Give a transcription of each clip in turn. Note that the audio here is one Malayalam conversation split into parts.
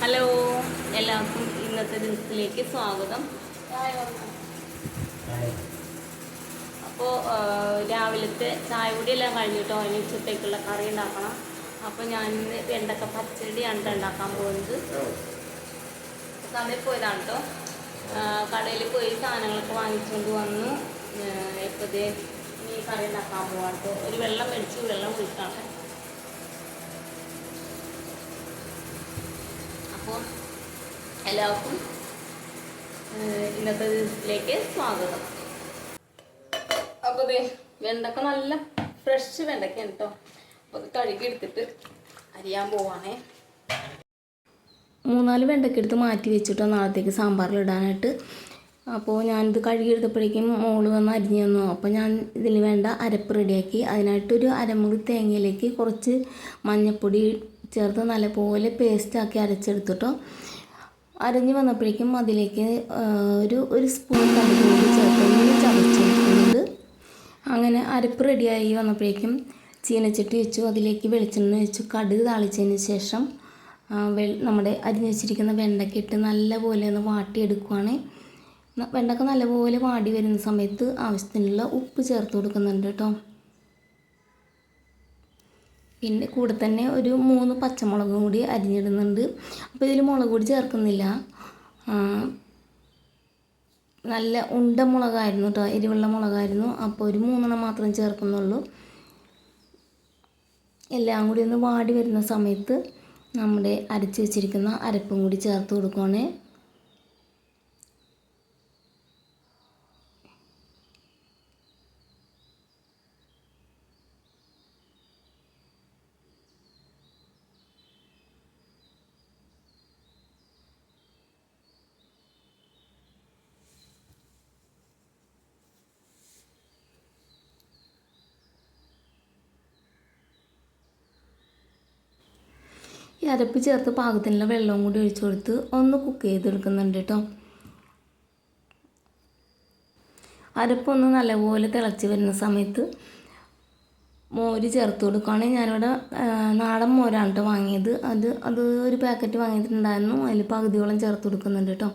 ഹലോ എല്ലാവർക്കും ഇന്നത്തെ ദിവസത്തിലേക്ക് സ്വാഗതം. അപ്പോൾ രാവിലത്തെ ചായ കുടിയെല്ലാം കഴിഞ്ഞിട്ടോ അതിന് ഉച്ചത്തേക്കുള്ള കറി ഉണ്ടാക്കണം. അപ്പോൾ ഞാൻ ഇന്ന് വെണ്ടക്ക പച്ചടിയാണ് ഉണ്ടാക്കാൻ പോകുന്നത്. കടയിൽ പോയതാണ് കേട്ടോ കടയിൽ പോയി സാധനങ്ങളൊക്കെ വാങ്ങിച്ചുകൊണ്ട് വന്നു. ഇപ്പോഴത്തെ ഇനി കറി ഉണ്ടാക്കാൻ പോകാം കേട്ടോ ഒരു വെള്ളം മേടിച്ചു വെള്ളം കുടിക്കാണ്. എല്ലാവർക്കും ഇന്നത്തെ ദിവസത്തിലേക്ക് സ്വാഗതം. അപ്പോൾ ദേ വെണ്ടക്ക നല്ല ഫ്രഷ് വെണ്ടക്കയാണ് കേട്ടോ അപ്പോൾ അത് കഴുകി എടുത്തിട്ട് അരിയാൻ പോവാണേ. മൂന്നാൽ വെണ്ടക്ക എടുത്ത് മാറ്റി വെച്ചിട്ടോ നാളത്തേക്ക് സാമ്പാറിൽ ഇടാനായിട്ട്. അപ്പോൾ ഞാനിത് കഴുകിയെടുത്തപ്പോഴേക്കും മോൾ വന്ന് അരിഞ്ഞു തന്നു. അപ്പോൾ ഞാൻ ഇതിന് വേണ്ട അരപ്പ് റെഡിയാക്കി. അതിനായിട്ടൊരു അരമുറി തേങ്ങയിലേക്ക് കുറച്ച് മഞ്ഞൾപ്പൊടി ചേർത്ത് നല്ലപോലെ പേസ്റ്റാക്കി അരച്ചെടുത്തിട്ടോ. അരഞ്ഞ് വന്നപ്പോഴേക്കും അതിലേക്ക് ഒരു ഒരു സ്പൂൺ കടുക് കൂടി ചേർത്ത് ഒന്ന് അങ്ങനെ അരപ്പ് റെഡിയായി വന്നപ്പോഴേക്കും ചീനച്ചട്ടി വെച്ചു അതിലേക്ക് വെളിച്ചെണ്ണ വെച്ചു കടുക് താളിച്ചതിന് ശേഷം നമ്മുടെ അരിഞ്ഞ് വെച്ചിരിക്കുന്ന വെണ്ടയ്ക്ക ഇട്ട് നല്ലപോലെ ഒന്ന് വാട്ടിയെടുക്കുവാണ്. വെണ്ടക്ക നല്ലപോലെ വാടി വരുന്ന സമയത്ത് ആവശ്യത്തിനുള്ള ഉപ്പ് ചേർത്ത് കൊടുക്കുന്നുണ്ട് കേട്ടോ. പിന്നെ കൂടെ തന്നെ ഒരു മൂന്ന് പച്ചമുളകും കൂടി അരിഞ്ഞിടുന്നുണ്ട്. അപ്പോൾ ഇതിൽ മുളക് കൂടി ചേർക്കുന്നില്ല. നല്ല ഉണ്ട മുളകായിരുന്നു കേട്ടോ എരിവുള്ള മുളകായിരുന്നു. അപ്പോൾ ഒരു മൂന്നെണ്ണം മാത്രം ചേർക്കുന്നുള്ളൂ. എല്ലാം കൂടി ഒന്ന് വാടി വരുന്ന സമയത്ത് നമ്മുടെ അരച്ച് വെച്ചിരിക്കുന്ന അരപ്പും കൂടി ചേർത്ത് കൊടുക്കുവാണേ. ഈ അരപ്പ് ചേർത്ത് പാകത്തിനുള്ള വെള്ളവും കൂടി ഒഴിച്ചു കൊടുത്ത് ഒന്ന് കുക്ക് ചെയ്തെടുക്കുന്നുണ്ട് കേട്ടോ അരപ്പൊന്ന് നല്ലപോലെ തിളച്ച് വരുന്ന സമയത്ത് മോര് ചേർത്ത് കൊടുക്കുകയാണെങ്കിൽ ഞാനിവിടെ നാടൻ മോരാണ് കേട്ടോ വാങ്ങിയത്. അത് അത് ഒരു പാക്കറ്റ് വാങ്ങിയിട്ടുണ്ടായിരുന്നു. അതിൽ പകുതിയോളം ചേർത്ത് കൊടുക്കുന്നുണ്ട് കേട്ടോ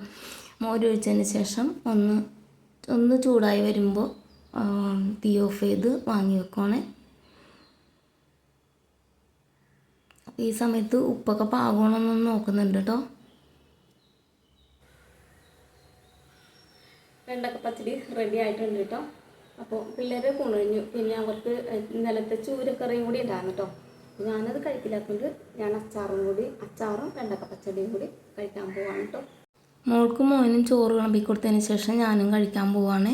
മോര് ഒഴിച്ചതിന് ശേഷം ഒന്ന് ഒന്ന് ചൂടായി വരുമ്പോൾ തീ ഓഫ് ചെയ്ത് വാങ്ങി വെക്കുവാണേ. ഈ സമയത്ത് ഉപ്പൊക്കെ പാകണമെന്നൊന്ന് നോക്കുന്നുണ്ട് കേട്ടോ വെണ്ടക്ക പച്ചടി റെഡി ആയിട്ടുണ്ട് കേട്ടോ അപ്പോൾ പിള്ളേരെ കുണഞ്ഞു. പിന്നെ അവർക്ക് നിലത്തെ ചൂരക്കറിയും കൂടി ഉണ്ടായിരുന്നു കേട്ടോ ഞാനത് കഴിക്കില്ലാത്തതുകൊണ്ട് ഞാൻ അച്ചാറും കൂടി അച്ചാറും വെണ്ടക്ക പച്ചടിയും കൂടി കഴിക്കാൻ പോവാണ് കേട്ടോ മോൾക്കും മോനും ചോറ് വിളമ്പി കൊടുത്തതിന് ശേഷം ഞാനും കഴിക്കാൻ പോവാണ്.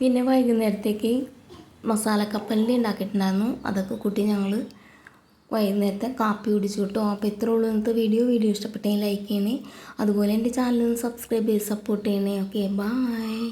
പിന്നെ വൈകുന്നേരത്തേക്ക് മസാലക്കപ്പലിന്റെ ഉണ്ടാക്കിയിട്ടുണ്ടായിരുന്നു. അതൊക്കെ കൂട്ടി ഞങ്ങൾ വൈകുന്നേരത്തെ കാപ്പി കുടിച്ചു കിട്ടും. അപ്പോൾ ഇത്രേ ഉള്ളൂ ഇന്നത്തെ വീഡിയോ. വീഡിയോ ഇഷ്ടപ്പെട്ടെങ്കിൽ ലൈക്ക് ചെയ്യണേ. അതുപോലെ എന്റെ ചാനൽ സബ്സ്ക്രൈബ് ചെയ്ത് സപ്പോർട്ട് ചെയ്യണേ. Okay bye